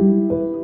Música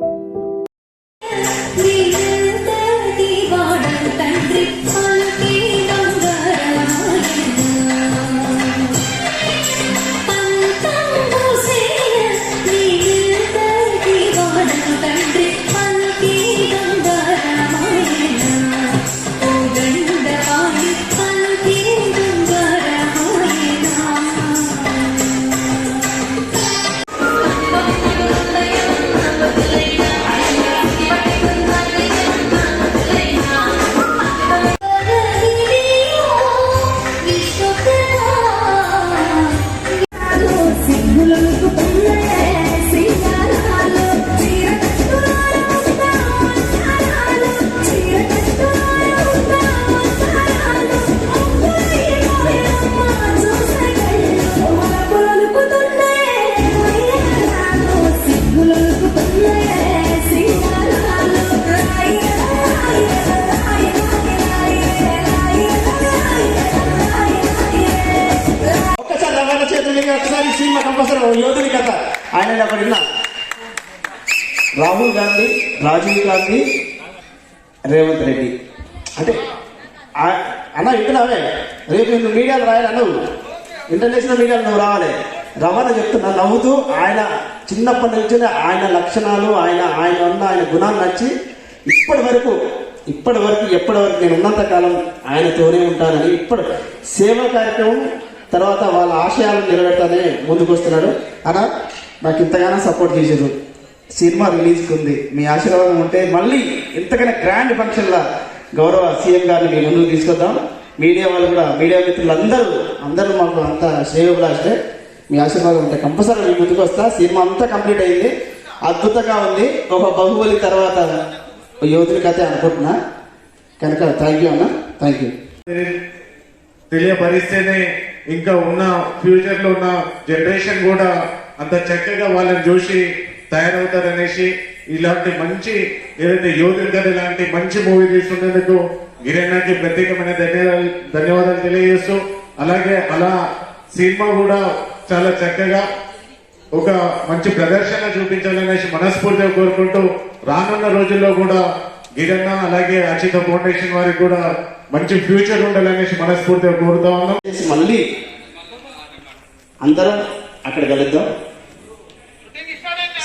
ఆయన అక్కడ విన్నా రాహుల్ గాంధీ రాజీవ్ గాంధీ రేవంత్ రెడ్డి. అంటే అన్న వింటున్నావే? రేపు నువ్వు మీడియాలో రాయాలి అన్నవు. ఇంటర్నేషనల్ మీడియాలో నువ్వు రావాలి. రవాణా చెప్తున్నా నవ్వుతూ ఆయన చిన్నప్పటి నుంచి ఆయన లక్షణాలు ఆయన ఆయన ఉన్న ఆయన గుణాలు నచ్చి ఇప్పటి వరకు ఇప్పటి వరకు ఎప్పటి వరకు నేను ఉన్నంత కాలం ఆయనతోనే ఉంటానని ఇప్పుడు సేవా కార్యక్రమం తర్వాత వాళ్ళ ఆశయాలను నెరవేర్తానే ముందుకు వస్తున్నాడు అలా నాకు ఇంతగానో సపోర్ట్ చేసారు సినిమా రిలీజ్కి ఉంది మీ ఆశీర్వాదం ఉంటే మళ్ళీ ఇంతకన్నా గ్రాండ్ ఫంక్షన్లా గౌరవ సీఎం గారిని మీ ముందుకు తీసుకొద్దాం. మీడియా వాళ్ళు కూడా మీడియా మిత్రులు అందరూ అందరూ మాకు అంత శ్రేయోభిలాషే మీ ఆశీర్వాదం ఉంటే కంపల్సరీ మీ ముందుకు వస్తా. సినిమా అంతా కంప్లీట్ అయింది. అద్భుతంగా ఉంది. ఒక బాహుబలి తర్వాత యువతుని కథ అనుకుంటున్నా. కనుక థ్యాంక్ యూ అన్న. థ్యాంక్ యూ తెలియపరిస్తేనే ఇంకా ఉన్న ఫ్యూచర్లో ఉన్న జనరేషన్ కూడా అంత చక్కగా వాళ్ళని చూసి తయారవుతారనేసి ఇలాంటి మంచి ఏదైతే యోధుల ఇలాంటి మంచి మూవీ తీసుకున్నందుకు గిరణ్కి ప్రత్యేకమైన ధన్యవాదాలు ధన్యవాదాలు తెలియజేస్తూ అలాగే అలా సినిమా కూడా చాలా చక్కగా ఒక మంచి ప్రదర్శన చూపించాలనేసి మనస్ఫూర్తిగా కోరుకుంటూ రానున్న రోజుల్లో కూడా గిరన్న అలాగే అచిత ఫౌండేషన్ వారికి కూడా మంచి ఫ్యూచర్ ఉండాలనేసి మనస్ఫూర్తిగా కోరుతా ఉన్నాం. మళ్ళీ అందరం అక్కడ కలుద్దాం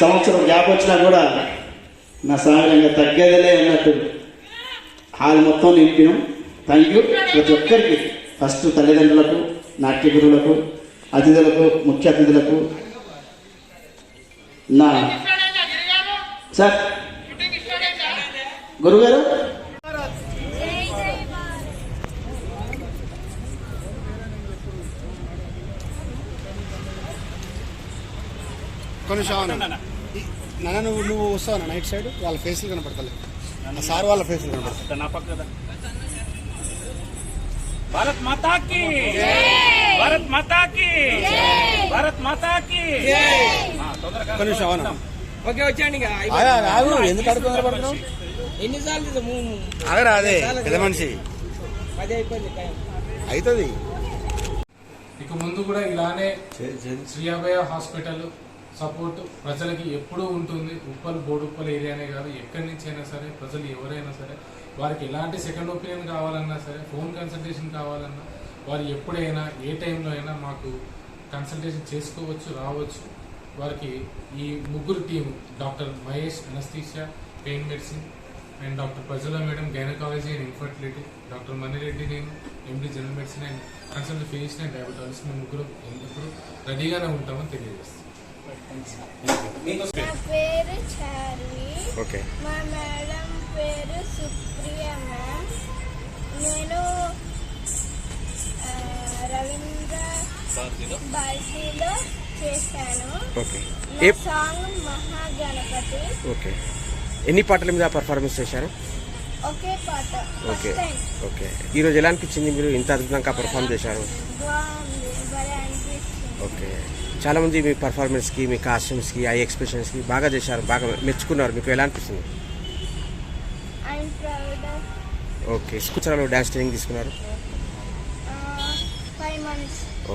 సంవత్సరం గ్యాప్ వచ్చినా కూడా నా సాగరంగా తగ్గేదలే అన్నట్టు హాల్ మొత్తం నింపినాం. థ్యాంక్ యూ ప్రతి ఒక్కరికి ఫస్ట్ తల్లిదండ్రులకు నాట్య గురువులకు అతిథులకు ముఖ్య అతిథులకు నా సార్ గురుగారు? కొంచెం నాన్న. నువ్వు నువ్వు వస్తావు నైట్ సైడ్? వాళ్ళ ఫేస్లు కనపడతలేదు సార్ వాళ్ళ ఫేస్లు కనపడతా భారత్ మాతాకి. భారత్ మాతాకి. భారత్ మాతాకి. ఓకే వచ్చేయండి రాదు ఎందుకు అడుగుతున్నారు పడుతున్నావు? అదే మనిషి. అవుతుంది ఇక ముందు కూడా ఇలానే శ్రీయాభయ హాస్పిటల్ సపోర్ట్ ప్రజలకి ఎప్పుడూ ఉంటుంది. ఉప్పల్ బోడుప్పల్ ఏరియానే కాదు. ఎక్కడి నుంచి అయినా సరే ప్రజలు ఎవరైనా సరే వారికి ఎలాంటి సెకండ్ ఒపీనియన్ కావాలన్నా సరే ఫోన్ కన్సల్టేషన్ కావాలన్నా వారు ఎప్పుడైనా ఏ టైంలో అయినా మాకు కన్సల్టేషన్ చేసుకోవచ్చు రావచ్చు. వారికి ఈ ముగ్గురు team doctor Mahesh anaesthesia pain medicine and doctor Prajala madam gynaecology and infertility doctor Manireddy నేను MD general medicine and consult physician and diabetologist మేము ముగ్గురు ఎప్పుడు రెడీగానే ఉంటామని తెలియజేస్తాం. ఓకే. మా మేడం పేరు సుప్రియ మ్యామ్. నేను రవీంద్ర భారతిలో చేశాను. ఓకే. నా సాంగ్ మహాగణపతి. ఓకే. ఎన్ని పాటల మీద పర్ఫార్మెన్స్ చేశారు? ఒకే పాట ఓకే. First time. ఓకే. ఈరోజు ఎలా అనిపించింది మీరు ఇంత అద్భుతంగా పర్ఫామ్ చేశారు? బాగుంది భలే అనిపించింది. ఓకే. చాలా మంది మీ పర్ఫార్మెన్స్కి మీ కాస్ట్యూమ్స్కి ఐ ఎక్స్ప్రెషన్స్కి బాగా చేశారు బాగా మెచ్చుకున్నారు. మీకు ఎలా అనిపిస్తుంది? ఓకే స్కూచరాలో డ్యాన్స్ ట్రైనింగ్ తీసుకున్నారు?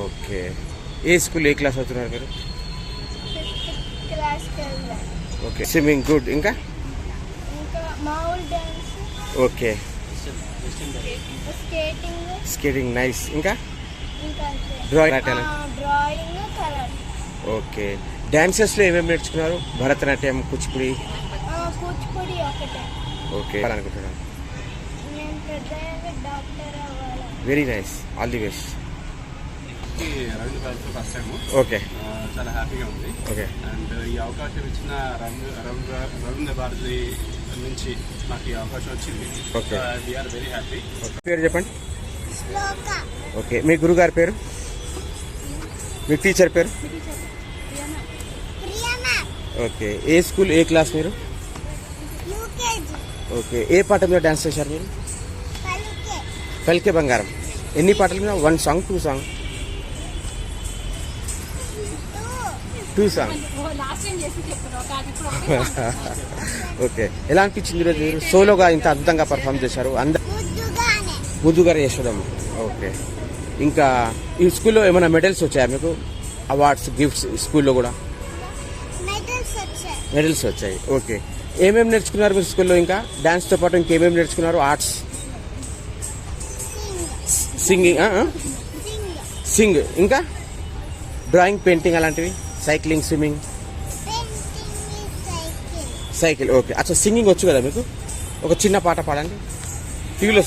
ఓకే ఏ స్కూల్ ఏ క్లాస్ అవుతున్నారు మీరు? ఓకే స్విమ్మింగ్ గుడ్ ఇంకా? ఓకే స్కేటింగ్ నైస్ ఇంకా? Drawing colour okay. డాన్సెస్లో ఏమేమి నేర్చుకున్నారు? భరతనాట్యం కూచిపూడి? కూచిపూడి ఒకటే. ఓకే. అనుకుంటున్నాను very nice all the best Ravindra first time okay. చాలా హ్యాపీగా ఉంది. ఓకే. అండ్ ఈ అవకాశం ఇచ్చిన రవీంద్ర రవీంద్ర రవీంద్ర భారతి నుంచి నాకు ఈ అవకాశం వచ్చింది. వీఆర్ వెరీ హ్యాపీ పేరు చెప్పండి. శ్లోక. ఓకే. మీ గురుగారి పేరు? మీ టీచర్ పేరు? ఓకే. ఏ స్కూల్ ఏ క్లాస్ మీరు? ఓకే. ఏ పాట మీద డాన్స్ చేశారు మీరు? పలికే బంగారం. ఎన్ని పాటలు మీద? One song two song? Two song. Okay. ఎలా అనిపించింది ఈరోజు? మీరు సోలోగా ఇంత అద్భుతంగా పర్ఫామ్ చేశారు. అందరు ముద్దుగానే. యశోదమ్మ ఓకే. ఇంకా ఈ స్కూల్లో ఏమైనా మెడల్స్ వచ్చాయా మీకు? అవార్డ్స్ గిఫ్ట్స్ స్కూల్లో కూడా? మెడల్స్ వచ్చాయి. ఓకే. ఏమేమి నేర్చుకున్నారు మీరు స్కూల్లో ఇంకా? డాన్స్తో పాటు ఇంకేమేమి నేర్చుకున్నారు? ఆర్ట్స్ సింగ్ సింగింగ్ సింగ్ ఇంకా? డ్రాయింగ్ పెయింటింగ్ అలాంటివి? Cycling swimming cycle okay. అచ్చా సింగింగ్ వచ్చు కదా మీకు? ఒక చిన్న పాట పాడండి. టీవీలో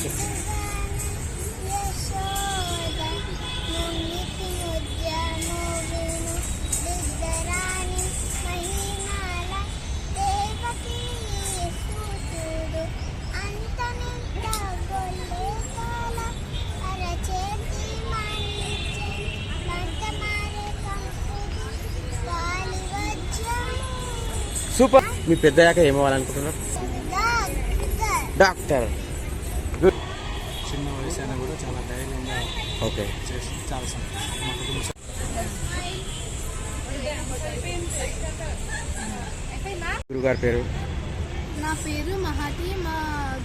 మీ పెద్దయ్యాక ఏమవ్వాలనుకుంటున్నారు డాక్టర్ డాక్టర్. గుడ్ చిన్న వయసు అయినా కూడా చాలా ధైర్యంగా ఓకే. చాలా గురుగారి పేరు? నా పేరు మహాతి మా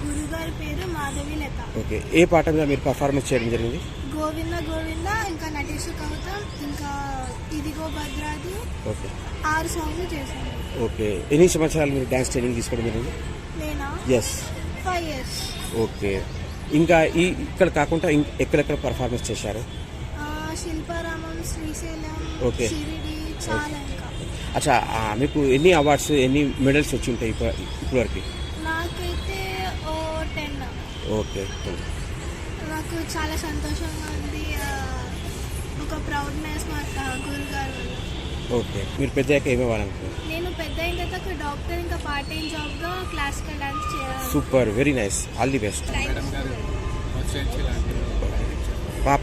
గురుగారి పేరు మాధవి లత. ఓకే. ఏ పాట మీద మీరు పర్ఫార్మెన్స్ చేయడం జరిగింది? గోవింద గోవింద ఇంకా నటేష్ కవితం ఇంకా ఇదిగో భద్రాది. ఓకే. ఆరు సాంగ్లు చేశాను. ఓకే. ఎన్ని సంవత్సరాలు మీరు డాన్స్ ట్రైనింగ్ తీసుకోవడం జరిగింది? నేనా? Yes okay. ఇంకా ఈ ఇక్కడ కాకుండా ఎక్కడెక్కడ పర్ఫార్మెన్స్ చేశారు? శిల్పారామం శ్రీశైలం ఇంకా అచ్చా మీకు ఎన్ని అవార్డ్స్ ఎన్ని మెడల్స్ వచ్చి ఉంటాయి ఇప్ప- ఇప్పటివరకు? నాకైతే ఓ టెన్ ఓకే. నాకు చాలా సంతోషంగా ఉంది. ఒక ప్రౌడ్నెస్ మా గురుగారు. ఓకే. మీరు పెద్దయ్యాక ఏమవ్వాలనుకుంటున్నారు నేను పెద్ద అయిన తర్వాత ఒక డాక్టర్ ఇంకా పార్ట్ టైం జాబ్గా క్లాసికల్ డాన్స్ చేయాలి. Super very nice all the best పాప